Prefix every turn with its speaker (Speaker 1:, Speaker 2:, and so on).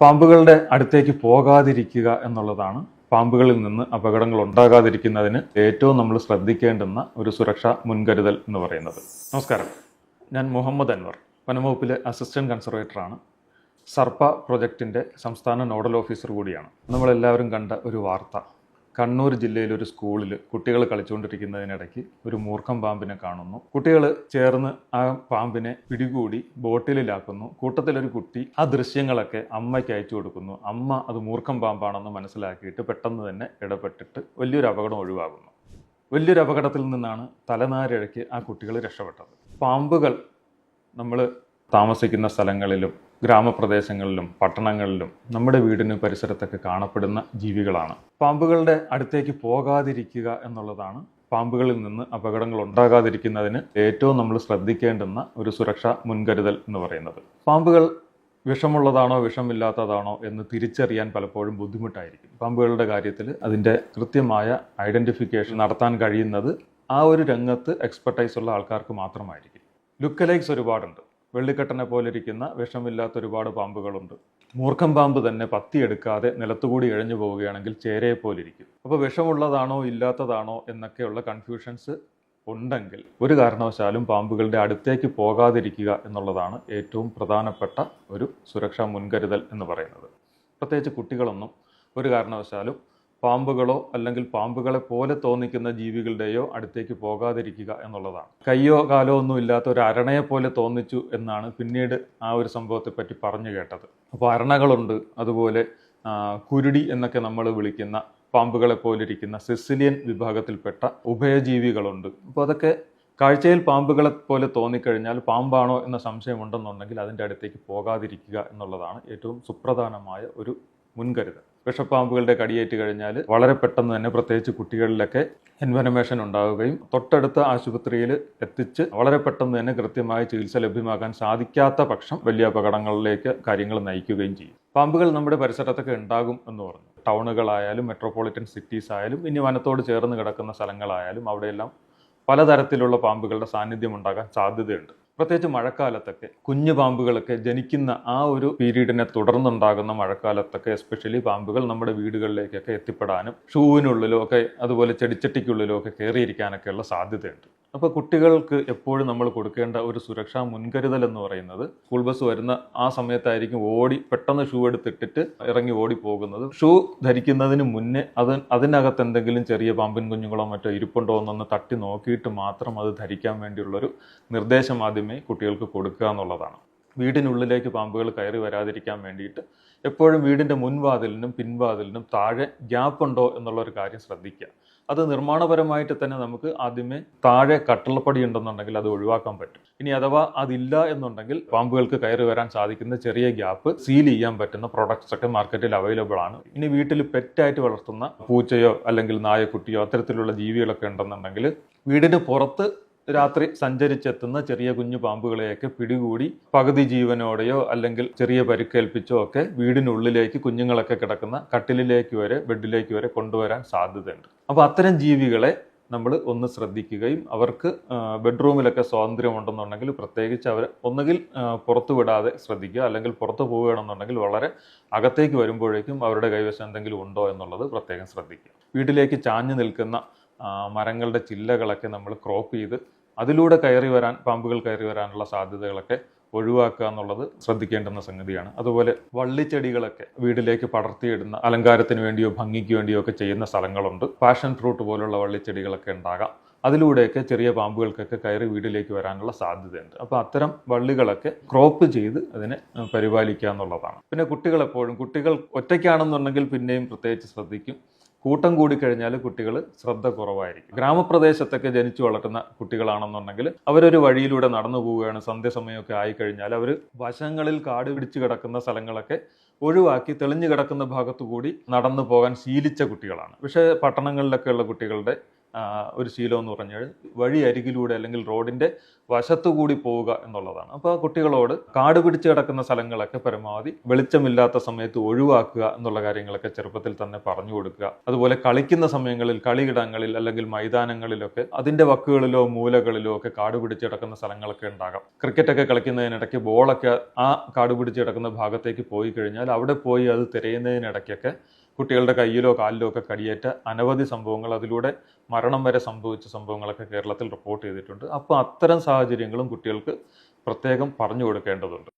Speaker 1: പാമ്പുകളുടെ അടുത്തേക്ക് പോകാതിരിക്കുക എന്നുള്ളതാണ് പാമ്പുകളിൽ നിന്ന് അപകടങ്ങൾ ഉണ്ടാകാതിരിക്കുന്നതിന് ഏറ്റവും നമ്മൾ ശ്രദ്ധിക്കേണ്ടുന്ന ഒരു സുരക്ഷാ മുൻകരുതൽ എന്ന് പറയുന്നത്. നമസ്കാരം. ഞാൻ മുഹമ്മദ് അൻവർ വനംവകുപ്പിലെ അസിസ്റ്റന്റ് കൺസർവേറ്ററാണ്. സർപ്പ പ്രൊജക്ടിന്റെ സംസ്ഥാന നോഡൽ ഓഫീസർ കൂടിയാണ്. നമ്മളെല്ലാവരും കണ്ട ഒരു വാർത്ത. കണ്ണൂർ ജില്ലയിലെ ഒരു സ്കൂളിൽ കുട്ടികൾ കളിച്ചുകൊണ്ടിരിക്കുന്നതിനിടയ്ക്ക് ഒരു മൂർഖം പാമ്പിനെ കാണുന്നു. കുട്ടികൾ ചേർന്ന് ആ പാമ്പിനെ പിടികൂടി ബോട്ടിലാക്കുന്നു കൂട്ടത്തിലൊരു കുട്ടി ആ ദൃശ്യങ്ങളൊക്കെ അമ്മയ്ക്ക് അയച്ചു കൊടുക്കുന്നു. അമ്മ അത് മൂർഖം പാമ്പാണെന്ന് മനസ്സിലാക്കിയിട്ട് പെട്ടെന്ന് തന്നെ ഇടപെട്ടിട്ട് വലിയൊരു അപകടം ഒഴിവാകുന്നു. വലിയൊരു അപകടത്തിൽ നിന്നാണ് തലനാരിഴയ്ക്ക് ആ കുട്ടികൾ രക്ഷപ്പെട്ടത്. പാമ്പുകൾ നമ്മൾ താമസിക്കുന്ന സ്ഥലങ്ങളിലും ഗ്രാമപ്രദേശങ്ങളിലും പട്ടണങ്ങളിലും നമ്മുടെ വീടിന് പരിസരത്തൊക്കെ കാണപ്പെടുന്ന ജീവികളാണ്. പാമ്പുകളുടെ അടുത്തേക്ക് പോകാതിരിക്കുക എന്നുള്ളതാണ് പാമ്പുകളിൽ നിന്ന് അപകടങ്ങൾ ഉണ്ടാകാതിരിക്കുന്നതിന് ഏറ്റവും നമ്മൾ ശ്രദ്ധിക്കേണ്ടുന്ന ഒരു സുരക്ഷാ മുൻകരുതൽ എന്ന് പറയുന്നത്. പാമ്പുകൾ വിഷമുള്ളതാണോ വിഷമില്ലാത്തതാണോ എന്ന് തിരിച്ചറിയാൻ പലപ്പോഴും ബുദ്ധിമുട്ടായിരിക്കും. പാമ്പുകളുടെ കാര്യത്തിൽ അതിന്റെ കൃത്യമായ ഐഡന്റിഫിക്കേഷൻ നടത്താൻ കഴിയുന്നത് ആ ഒരു രംഗത്ത് എക്സ്പെർട്ടൈസ് ഉള്ള ആൾക്കാർക്ക് മാത്രമായിരിക്കും. ലുക്കലൈക്സ് ഒരുപാടുണ്ട്. വെള്ളിക്കെട്ടനെ പോലെ ഇരിക്കുന്ന വിഷമില്ലാത്ത ഒരുപാട് പാമ്പുകളുണ്ട്. മൂർഖം പാമ്പ് തന്നെ പത്തിയെടുക്കാതെ നിലത്തുകൂടി ഇഴഞ്ഞു പോവുകയാണെങ്കിൽ ചേരയെ പോലെ ഇരിക്കും അപ്പോൾ വിഷമുള്ളതാണോ ഇല്ലാത്തതാണോ എന്നൊക്കെയുള്ള കൺഫ്യൂഷൻസ് ഉണ്ടെങ്കിൽ ഒരു കാരണവശാലും പാമ്പുകളുടെ അടുത്തേക്ക് പോകാതിരിക്കുക എന്നുള്ളതാണ് ഏറ്റവും പ്രധാനപ്പെട്ട ഒരു സുരക്ഷാ മുൻകരുതൽ എന്ന് പറയുന്നത്. പ്രത്യേകിച്ച് കുട്ടികളൊന്നും ഒരു കാരണവശാലും പാമ്പുകളോ അല്ലെങ്കിൽ പാമ്പുകളെ പോലെ തോന്നിക്കുന്ന ജീവികളുടെയോ അടുത്തേക്ക് പോകാതിരിക്കുക എന്നുള്ളതാണ്. കയ്യോ കാലോ ഒന്നും ഇല്ലാത്ത ഒരു അരണയെ പോലെ തോന്നിച്ചു എന്നാണ് പിന്നീട് ആ ഒരു സംഭവത്തെ പറ്റി പറഞ്ഞു കേട്ടത്. അപ്പോൾ അരണകളുണ്ട്. അതുപോലെ കുരുടി എന്നൊക്കെ നമ്മൾ വിളിക്കുന്ന പാമ്പുകളെ പോലിരിക്കുന്ന സിസിലിയൻ വിഭാഗത്തിൽപ്പെട്ട ഉഭയജീവികളുണ്ട്. അപ്പോൾ അതൊക്കെ കാഴ്ചയിൽ പാമ്പുകളെ പോലെ തോന്നിക്കഴിഞ്ഞാൽ പാമ്പാണോ എന്ന സംശയമുണ്ടെന്നുണ്ടെങ്കിൽ അതിന്റെ അടുത്തേക്ക് പോകാതിരിക്കുക എന്നുള്ളതാണ് ഏറ്റവും സുപ്രധാനമായ ഒരു മുൻകരുതൽ. വിഷപ്പാമ്പുകളുടെ കടിയേറ്റ് കഴിഞ്ഞാൽ വളരെ പെട്ടെന്ന് തന്നെ പ്രത്യേകിച്ച് കുട്ടികളിലൊക്കെ എൻവനമേഷൻ ഉണ്ടാവുകയും തൊട്ടടുത്ത ആശുപത്രിയിൽ എത്തിച്ച് വളരെ പെട്ടെന്ന് തന്നെ കൃത്യമായ ചികിത്സ ലഭ്യമാക്കാൻ സാധിക്കാത്ത പക്ഷം വലിയ അപകടങ്ങളിലേക്ക് കാര്യങ്ങൾ നയിക്കുകയും ചെയ്യും. പാമ്പുകൾ നമ്മുടെ പരിസരത്തൊക്കെ ഉണ്ടാകും എന്ന് പറഞ്ഞു. ടൗണുകളായാലും മെട്രോപൊളിറ്റൻ സിറ്റീസ് ആയാലും ഇനി വനത്തോട് ചേർന്ന് കിടക്കുന്ന സ്ഥലങ്ങളായാലും അവിടെയെല്ലാം പലതരത്തിലുള്ള പാമ്പുകളുടെ സാന്നിധ്യം ഉണ്ടാകാൻ സാധ്യതയുണ്ട്. പ്രത്യേകിച്ച് മഴക്കാലത്തൊക്കെ കുഞ്ഞു പാമ്പുകളൊക്കെ ജനിക്കുന്ന ആ ഒരു പീരീഡിനെ തുടർന്നുണ്ടാകുന്ന മഴക്കാലത്തൊക്കെ എസ്പെഷ്യലി പാമ്പുകൾ നമ്മുടെ വീടുകളിലേക്കൊക്കെ എത്തിപ്പെടാനും ഷൂവിനുള്ളിലോ ഒക്കെ അതുപോലെ ചെടിച്ചട്ടിക്കുള്ളിലോ ഒക്കെ കയറിയിരിക്കാനൊക്കെയുള്ള സാധ്യതയുണ്ട്. അപ്പോൾ കുട്ടികൾക്ക് എപ്പോഴും നമ്മൾ കൊടുക്കേണ്ട ഒരു സുരക്ഷാ മുൻകരുതൽ എന്ന് പറയുന്നത് സ്കൂൾ ബസ് വരുന്ന ആ സമയത്തായിരിക്കും ഓടി പെട്ടെന്ന് ഷൂ എടുത്തിട്ടിട്ട് ഇറങ്ങി ഓടി പോകുന്നത്. ഷൂ ധരിക്കുന്നതിന് മുന്നേ അത് അതിനകത്ത് എന്തെങ്കിലും ചെറിയ പാമ്പിൻ കുഞ്ഞുങ്ങളോ മറ്റോ ഇരിപ്പുണ്ടോ എന്നൊന്ന് തട്ടി നോക്കിയിട്ട് മാത്രം അത് ധരിക്കാൻ വേണ്ടിയുള്ളൊരു നിർദ്ദേശം ആദ്യമേ കുട്ടികൾക്ക് കൊടുക്കുക എന്നുള്ളതാണ്. വീടിനുള്ളിലേക്ക് പാമ്പുകൾ കയറി വരാതിരിക്കാൻ വേണ്ടിയിട്ട് എപ്പോഴും വീടിന്റെ മുൻവാതിലിനും പിൻവാതിലിനും താഴെ ഗ്യാപ്പ് ഉണ്ടോ എന്നുള്ള ഒരു കാര്യം ശ്രദ്ധിക്കുക. അത് നിർമ്മാണപരമായിട്ട് തന്നെ നമുക്ക് ആദ്യമേ താഴെ കട്ടളപ്പടി ഉണ്ടെന്നുണ്ടെങ്കിൽ അത് ഒഴിവാക്കാൻ പറ്റും. ഇനി അഥവാ അതില്ല എന്നുണ്ടെങ്കിൽ പാമ്പുകൾക്ക് കയറി വരാൻ സാധിക്കുന്ന ചെറിയ ഗ്യാപ്പ് സീൽ ചെയ്യാൻ പറ്റുന്ന പ്രൊഡക്ട്സ് ഒക്കെ മാർക്കറ്റിൽ അവൈലബിൾ ആണ്. ഇനി വീട്ടിൽ പെറ്റായിട്ട് വളർത്തുന്ന പൂച്ചയോ അല്ലെങ്കിൽ നായക്കുട്ടിയോ അത്തരത്തിലുള്ള ജീവികളൊക്കെ ഉണ്ടെന്നുണ്ടെങ്കിൽ വീടിന് പുറത്ത് രാത്രി സഞ്ചരിച്ചെത്തുന്ന ചെറിയ കുഞ്ഞു പാമ്പുകളെയൊക്കെ പിടികൂടി പകുതി ജീവനോടെയോ അല്ലെങ്കിൽ ചെറിയ പരിക്കേൽപ്പിച്ചോ ഒക്കെ വീടിനുള്ളിലേക്ക് കുഞ്ഞുങ്ങളൊക്കെ കിടക്കുന്ന കട്ടിലിലേക്ക് വരെ ബെഡിലേക്ക് വരെ കൊണ്ടുവരാൻ സാധ്യതയുണ്ട്. അപ്പോൾ അത്തരം ജീവികളെ നമ്മൾ ഒന്ന് ശ്രദ്ധിക്കുകയും അവർക്ക് ബെഡ്റൂമിലൊക്കെ സ്വാതന്ത്ര്യം ഉണ്ടെന്നുണ്ടെങ്കിൽ പ്രത്യേകിച്ച് അവർ ഒന്നുകിൽ പുറത്ത് വിടാതെ ശ്രദ്ധിക്കുക അല്ലെങ്കിൽ പുറത്തു പോവുകയാണെന്നുണ്ടെങ്കിൽ വളരെ അകത്തേക്ക് വരുമ്പോഴേക്കും അവരുടെ കൈവശം എന്തെങ്കിലും ഉണ്ടോ എന്നുള്ളത് പ്രത്യേകം ശ്രദ്ധിക്കുക. വീട്ടിലേക്ക് ചാഞ്ഞു നിൽക്കുന്ന മരങ്ങളുടെ ചില്ലകളൊക്കെ നമ്മൾ ക്രോപ്പ് ചെയ്ത് അതിലൂടെ കയറി വരാൻ പാമ്പുകൾ കയറി വരാനുള്ള സാധ്യതകളൊക്കെ ഒഴിവാക്കുക എന്നുള്ളത് ശ്രദ്ധിക്കേണ്ടുന്ന സംഗതിയാണ്. അതുപോലെ വള്ളിച്ചെടികളൊക്കെ വീട്ടിലേക്ക് പടർത്തിയിടുന്ന അലങ്കാരത്തിന് വേണ്ടിയോ ഭംഗിക്ക് വേണ്ടിയോ ഒക്കെ ചെയ്യുന്ന സ്ഥലങ്ങളുണ്ട്. പാഷൻ ഫ്രൂട്ട് പോലുള്ള വള്ളിച്ചെടികളൊക്കെ ഉണ്ടാകാം. അതിലൂടെയൊക്കെ ചെറിയ പാമ്പുകൾക്കൊക്കെ കയറി വീട്ടിലേക്ക് വരാനുള്ള സാധ്യതയുണ്ട്. അപ്പോൾ അത്തരം വള്ളികളൊക്കെ ക്രോപ്പ് ചെയ്ത് അതിനെ പരിപാലിക്കുക എന്നുള്ളതാണ്. പിന്നെ കുട്ടികളെപ്പോഴും കുട്ടികൾ ഒറ്റയ്ക്കാണെന്നുണ്ടെങ്കിൽ പിന്നെയും പ്രത്യേകിച്ച് ശ്രദ്ധിക്കും. കൂട്ടം കൂടിക്കഴിഞ്ഞാൽ കുട്ടികൾ ശ്രദ്ധ കുറവായിരിക്കും. ഗ്രാമപ്രദേശത്തൊക്കെ ജനിച്ചു വളർത്തുന്ന കുട്ടികളാണെന്നുണ്ടെങ്കിൽ അവരൊരു വഴിയിലൂടെ നടന്നു പോവുകയാണ് സന്ധ്യസമയമൊക്കെ ആയിക്കഴിഞ്ഞാൽ അവർ വശങ്ങളിൽ കാട് പിടിച്ച് കിടക്കുന്ന സ്ഥലങ്ങളൊക്കെ ഒഴിവാക്കി തെളിഞ്ഞു കിടക്കുന്ന ഭാഗത്തു കൂടി നടന്നു പോകാൻ ശീലിച്ച കുട്ടികളാണ്. പക്ഷേ പട്ടണങ്ങളിലൊക്കെ ഉള്ള കുട്ടികളുടെ ഒരു ശീലം എന്ന് പറഞ്ഞാൽ വഴി അരികിലൂടെ അല്ലെങ്കിൽ റോഡിന്റെ വശത്തുകൂടി പോവുക എന്നുള്ളതാണ്. അപ്പോൾ കുട്ടികളോട് കാട് പിടിച്ച് കിടക്കുന്ന സ്ഥലങ്ങളൊക്കെ പരമാവധി വെളിച്ചമില്ലാത്ത സമയത്ത് ഒഴിവാക്കുക എന്നുള്ള കാര്യങ്ങളൊക്കെ ചെറുപ്പത്തിൽ തന്നെ പറഞ്ഞു കൊടുക്കുക. അതുപോലെ കളിക്കുന്ന സമയങ്ങളിൽ കളിയിടങ്ങളിൽ അല്ലെങ്കിൽ മൈതാനങ്ങളിലൊക്കെ അതിന്റെ വക്കുകളിലോ മൂലകളിലോ ഒക്കെ കാട് പിടിച്ച് കിടക്കുന്ന സ്ഥലങ്ങളൊക്കെ ഉണ്ടാകാം. ക്രിക്കറ്റൊക്കെ കളിക്കുന്നതിനിടയ്ക്ക് ബോളൊക്കെ ആ കാട് പിടിച്ച് കിടക്കുന്ന ഭാഗത്തേക്ക് പോയി കഴിഞ്ഞാൽ അവിടെ പോയി അത് തിരയുന്നതിനിടയ്ക്കൊക്കെ കുട്ടികളുടെ കയ്യിലോ കാലിലോ ഒക്കെ കടിയേറ്റ അനവധി സംഭവങ്ങൾ അതിലൂടെ മരണം വരെ സംഭവിച്ച സംഭവങ്ങളൊക്കെ കേരളത്തിൽ റിപ്പോർട്ട് ചെയ്തിട്ടുണ്ട്. അപ്പോൾ അത്തരം സാഹചര്യങ്ങളും കുട്ടികൾക്ക് പ്രത്യേകം പറഞ്ഞു കൊടുക്കേണ്ടതുണ്ട്.